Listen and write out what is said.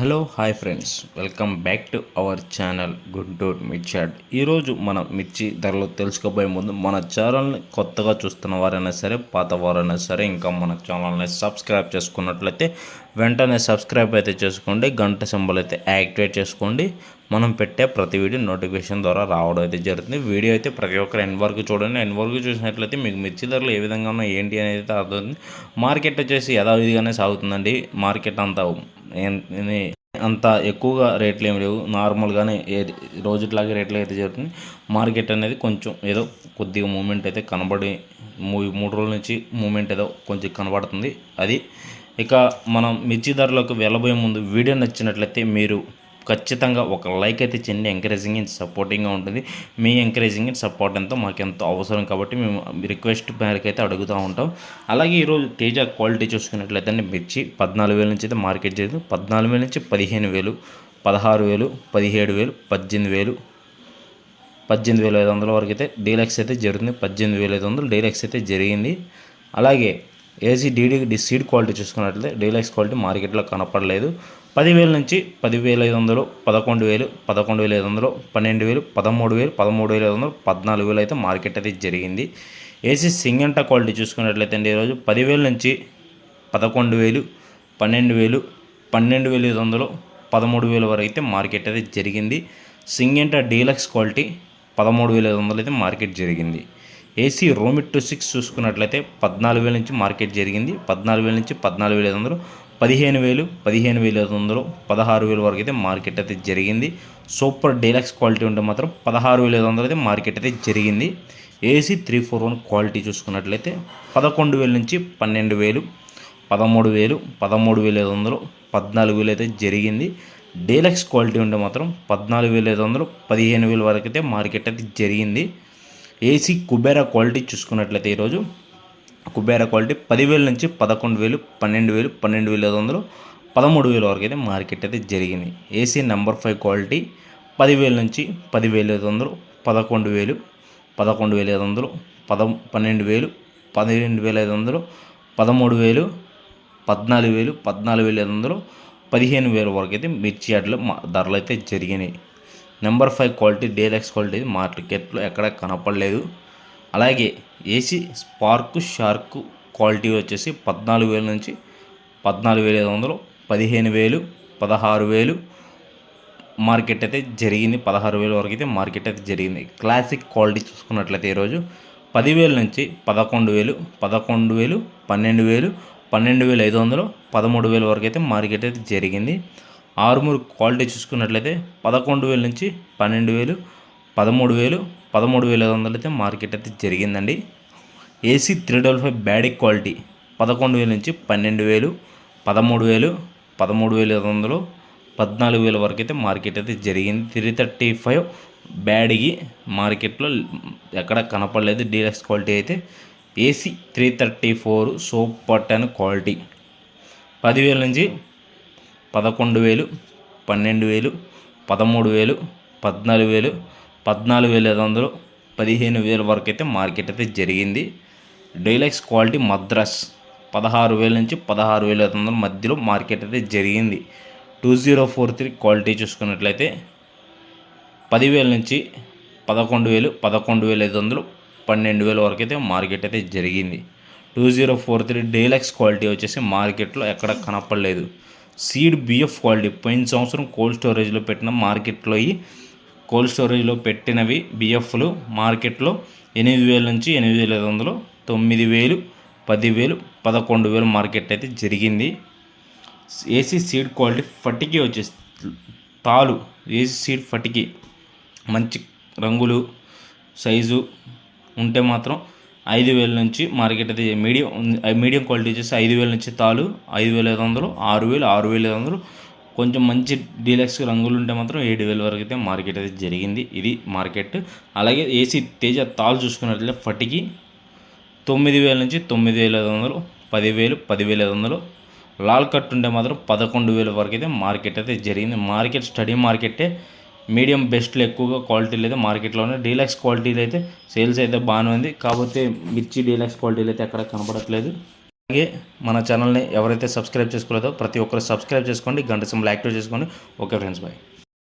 Hello hi friends. Welcome back to our channel Guntur మిర్చాడ్ ఈరోజు మనం మిర్చి ధరలు తెలుసుకోబోయే ముందు మన ఛానల్ని కొత్తగా చూస్తున్న వారైనా సరే పాత వారైనా సరే ఇంకా మన ఛానల్ని సబ్స్క్రైబ్ చేసుకున్నట్లయితే వెంటనే సబ్స్క్రైబ్ అయితే చేసుకోండి గంట సింబల్ అయితే యాక్టివేట్ చేసుకోండి. మనం పెట్టే ప్రతి వీడియో నోటిఫికేషన్ ద్వారా రావడం అయితే జరుగుతుంది. వీడియో అయితే ప్రతి ఒక్కరు ఎన్ వరకు చూడండి. ఎన్ వరకు చూసినట్లయితే మీకు మిర్చి ధరలు ఏ విధంగా ఉన్నాయి ఏంటి అనేది అయితే అర్థమవుతుంది మార్కెట్ వచ్చేసి యథావిధిగానే సాగుతుందండి. మార్కెట్ అంతా అంత ఎక్కువగా రేట్లు ఏమి లేవు. నార్మల్గానే ఏ రోజుట్లాగే రేట్లు అయితే జరుగుతుంది. మార్కెట్ అనేది కొంచెం ఏదో కొద్దిగా మూమెంట్ అయితే కనబడి మూ- మూడు రోజుల నుంచి మూమెంట్ ఏదో కొంచెం కనబడుతుంది. అది ఇక మనం మిర్చి ధరలకు వెళ్ళబోయే ముందు వీడియో నచ్చినట్లయితే మీరు ఖచ్చితంగా ఒక లైక్ అయితే చెంది ఎంకరేజింగ్ అండ్ సపోర్టింగ్గా ఉంటుంది. మీ ఎంకరేజింగ్ అండ్ సపోర్ట్ ఎంతో మాకు ఎంతో అవసరం కాబట్టి మేము రిక్వెస్ట్ మేరకు అయితే అడుగుతూ ఉంటాం. అలాగే ఈరోజు తేజ క్వాలిటీ చూసుకున్నట్లయితే మిర్చి పద్నాలుగు వేల నుంచి అయితే మార్కెట్ జరిగింది పద్నాలుగు వేల నుంచి పదిహేను వేలు పదహారు వేలు పదిహేడు వేలు పద్దెనిమిది వేలు పద్దెనిమిది వేల ఐదు వందల వరకు అయితే డీలక్స్ అయితే జరుగుతుంది పద్దెనిమిది వేల ఐదు వందలు డీలక్స్ అయితే జరిగింది. అలాగే A C D D D seed quality చూసుకున్నట్లయితే డీలక్స్ క్వాలిటీ మార్కెట్లో కనపడలేదు. పదివేల నుంచి పదివేల ఐదు వందలు పదకొండు వేలు పదకొండు వేల ఐదు వందలు పన్నెండు వేలు పదమూడు వేలు పదమూడు వేల ఐదు వందలు పద్నాలుగు వేలు అయితే మార్కెట్ అయితే జరిగింది. ఏసీ సింగంట క్వాలిటీ చూసుకున్నట్లయితే అండి ఈరోజు పదివేల నుంచి పదకొండు వేలు పన్నెండు వేలు పన్నెండు వేల ఐదు వందలు పదమూడు వేల వరకు అయితే మార్కెట్ అయితే జరిగింది. సింగంట డీలక్స్ క్వాలిటీ పదమూడు వేల ఐదు వందలు అయితే మార్కెట్ జరిగింది. ఏసీ రోమిట్ టు సిక్స్ చూసుకున్నట్లయితే పద్నాలుగు వేల నుంచి మార్కెట్ జరిగింది. పద్నాలుగు వేల నుంచి పద్నాలుగు వేల ఐదు వందలు పదిహేను వేలు పదిహేను వేల ఐదు వందలు పదహారు వేల వరకు అయితే మార్కెట్ అయితే జరిగింది. సూపర్ డీలక్స్ క్వాలిటీ ఉంటే మాత్రం పదహారు వేల ఐదు వందలు అయితే మార్కెట్ అయితే జరిగింది. A C three four one quality చూసుకున్నట్లయితే పదకొండు వేల నుంచి పన్నెండు వేలు పదమూడు వేలు పదమూడు వేల ఐదు వందలు పద్నాలుగు వేలు అయితే జరిగింది. డీలక్స్ క్వాలిటీ ఉంటే మాత్రం పద్నాలుగు వేల ఐదు వందలు పదిహేను వేల వరకు అయితే మార్కెట్ అయితే జరిగింది. ఏసీ కుబేరా క్వాలిటీ చూసుకున్నట్లయితే ఈరోజు కుబేరా క్వాలిటీ పదివేల నుంచి పదకొండు వేలు పన్నెండు వేలు పన్నెండు వేల ఐదు వందలు పదమూడు వేల వరకు అయితే మార్కెట్ అయితే జరిగింది. ఏసీ నెంబర్ ఫైవ్ క్వాలిటీ పదివేల నుంచి పదివేల ఐదు వందలు పదకొండు వేలు పదకొండు వేల ఐదు వందలు పద పన్నెండు వేలు పన్నెండు వేల ఐదు వందలు పదమూడు వేలు పద్నాలుగు వేలు పద్నాలుగు వేల ఐదు వందలు పదిహేను వేల వరకు అయితే మిర్చి యార్డ్లో మా- ధరలు అయితే జరిగినాయి. Number five quality deluxe quality మార్కెట్లో ఎక్కడ కనపడలేదు. అలాగే ఏసీ స్పార్క్ షార్క్ క్వాలిటీ వచ్చేసి పద్నాలుగు వేల నుంచి పద్నాలుగు వేల ఐదు వందలు పదిహేను వేలు పదహారు వేలు. మార్కెట్ అయితే జరిగింది పదహారు వేల వరకు అయితే మార్కెట్ అయితే జరిగింది. క్లాసిక్ క్వాలిటీ చూసుకున్నట్లయితే ఈరోజు పదివేల నుంచి పదకొండు వేలు పదకొండు వేలు పన్నెండు వేలు పన్నెండు వేల ఐదు వందలు పదమూడు వేల వరకు అయితే మార్కెట్ అయితే జరిగింది. ఆరుమూరు క్వాలిటీ చూసుకున్నట్లయితే పదకొండు వేల నుంచి పన్నెండు వేలు పదమూడు వేలు పదమూడు వేల ఐదు వందలు అయితే మార్కెట్ అయితే జరిగిందండి. ఏసీ త్రీ డబల్ ఫైవ్ బ్యాడిక్ క్వాలిటీ పదకొండు వేల నుంచి పన్నెండు వేలు పదమూడు వేలు పదమూడు వేల ఐదు వందలు పద్నాలుగు వేల వరకు అయితే మార్కెట్ అయితే జరిగింది. త్రీ థర్టీ ఫైవ్ బ్యాడ్కి మార్కెట్లో ఎక్కడ కనపడలేదు. డీలక్స్ క్వాలిటీ అయితే AC three thirty four soap pattern quality. పదివేల నుంచి పదకొండు వేలు పన్నెండు వేలు పదమూడు వేలు పద్నాలుగు వేలు పద్నాలుగు వేల ఐదు వందలు పదిహేను వేల వరకు అయితే మార్కెట్ అయితే జరిగింది. డైలక్స్ క్వాలిటీ మద్రాస్ పదహారు వేల నుంచి పదహారు వేల ఐదు వందల మధ్యలో మార్కెట్ అయితే జరిగింది. Two zero four three quality చూసుకున్నట్లయితే పదివేల నుంచి పదకొండు వేలు పదకొండు వేల ఐదు వందలు పన్నెండు వేల వరకు అయితే మార్కెట్ అయితే జరిగింది. Two zero four three deluxe quality వచ్చేసి మార్కెట్లో ఎక్కడ కనపడలేదు. సీడ్ బిఎఫ్ క్వాలిటీ పోయిన సంవత్సరం కోల్డ్ స్టోరేజ్లో పెట్టిన మార్కెట్లో ఈ కోల్డ్ స్టోరేజ్లో పెట్టినవి బిఎఫ్లు మార్కెట్లో ఎనిమిది వేల నుంచి ఎనిమిది వేల ఐదు వందలు తొమ్మిది వేలు పదివేలు పదకొండు వేలు మార్కెట్ అయితే జరిగింది. ఏసీ సీడ్ క్వాలిటీ ఫటికి వచ్చేసి తాలు. ఏసీ సీడ్ ఫటికి. మంచి రంగులు సైజు ఉంటే మాత్రం ఐదు వేల నుంచి మార్కెట్ అయితే మీడియం మీడియం క్వాలిటీ వచ్చేసి ఐదు వేల నుంచి తాలు ఐదు వేల ఐదు వందలు ఆరు వేలు ఆరు వేల ఐదు వందలు. కొంచెం మంచి డీలక్స్ రంగులు ఉంటే మాత్రం ఏడు వేల వరకు అయితే మార్కెట్ అయితే జరిగింది. ఇది మార్కెట్. అలాగే ఏసీ తేజ తాలు చూసుకున్నట్లయితే ఫటికి తొమ్మిది వేల నుంచి తొమ్మిది వేల ఐదు వందలు పదివేలు పదివేల ఐదు వందలు. లాల్ కట్ ఉంటే మాత్రం పదకొండు వేల వరకు అయితే మార్కెట్ అయితే జరిగింది. మార్కెట్ స్టడీ మార్కెటే మీడియం బెస్ట్లో ఎక్కువగా క్వాలిటీలు అయితే మార్కెట్లో ఉన్నాయి డీలక్స్ క్వాలిటీలు అయితే సేల్స్ అయితే బాగానే ఉంది. కాకపోతే మిర్చి డీలక్స్ క్వాలిటీలు అయితే ఎక్కడ కనపడట్లేదు అలాగే మన ఛానల్ని ఎవరైతే సబ్స్క్రైబ్ చేసుకోలేదో ప్రతి ఒక్కరు సబ్స్క్రైబ్ చేసుకోండి. గంట సింబల్ యాక్టివేట్ చేసుకోండి. Okay friends bye.